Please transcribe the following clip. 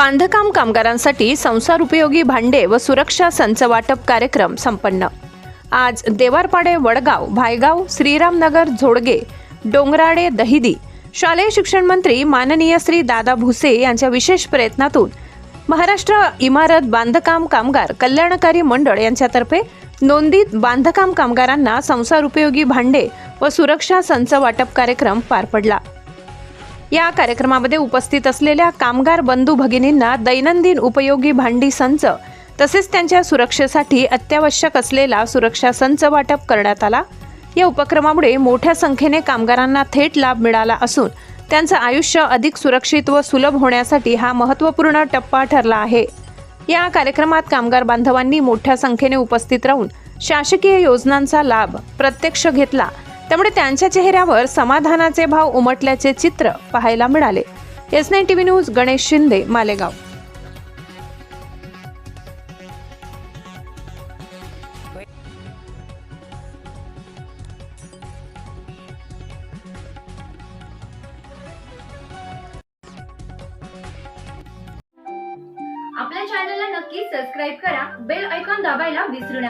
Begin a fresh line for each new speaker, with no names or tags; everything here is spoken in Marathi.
बांधकाम कामगारांसाठी संसार उपयोगी भांडे व सुरक्षा संच वाटप कार्यक्रम संपन्न. आज देवारपाडे वडगाव भायगाव श्रीरामनगर झोडगे डोंगराडे दहिदी शालेय शिक्षण मंत्री माननीय श्री दादा भुसे यांच्या विशेष प्रयत्नातून महाराष्ट्र इमारत बांधकाम कामगार कल्याणकारी मंडळ यांच्यातर्फे नोंदीत बांधकाम कामगारांना संसार उपयोगी भांडे व सुरक्षा संच वाटप कार्यक्रम पार पडला. या कार्यक्रमामध्ये उपस्थित असलेल्या कामगार बंधू भगिनींना दैनंदिन उपयोगी भांडी संच तसेच त्यांच्या सुरक्षेसाठी अत्यावश्यक असलेला सुरक्षा संच वाटप करण्यात आला. या उपक्रमामुळे मोठ्या संख्येने कामगारांना थेट लाभ मिळाला असून त्यांचं आयुष्य अधिक सुरक्षित व सुलभ होण्यासाठी हा महत्त्वपूर्ण टप्पा ठरला आहे. या कार्यक्रमात कामगार बांधवांनी मोठ्या संख्येने उपस्थित राहून शासकीय योजनांचा लाभ प्रत्यक्ष घेतला त्यामुळे त्यांच्या चेहऱ्यावर समाधानाचे भाव उमटल्याचे चित्र पाहायला मिळाले. S nine TV news Ganesh Shinde Malegaon.
आपल्या चॅनलला नक्की सबस्क्राईब करा. बेल ऐकॉन दाबायला विसरू नका.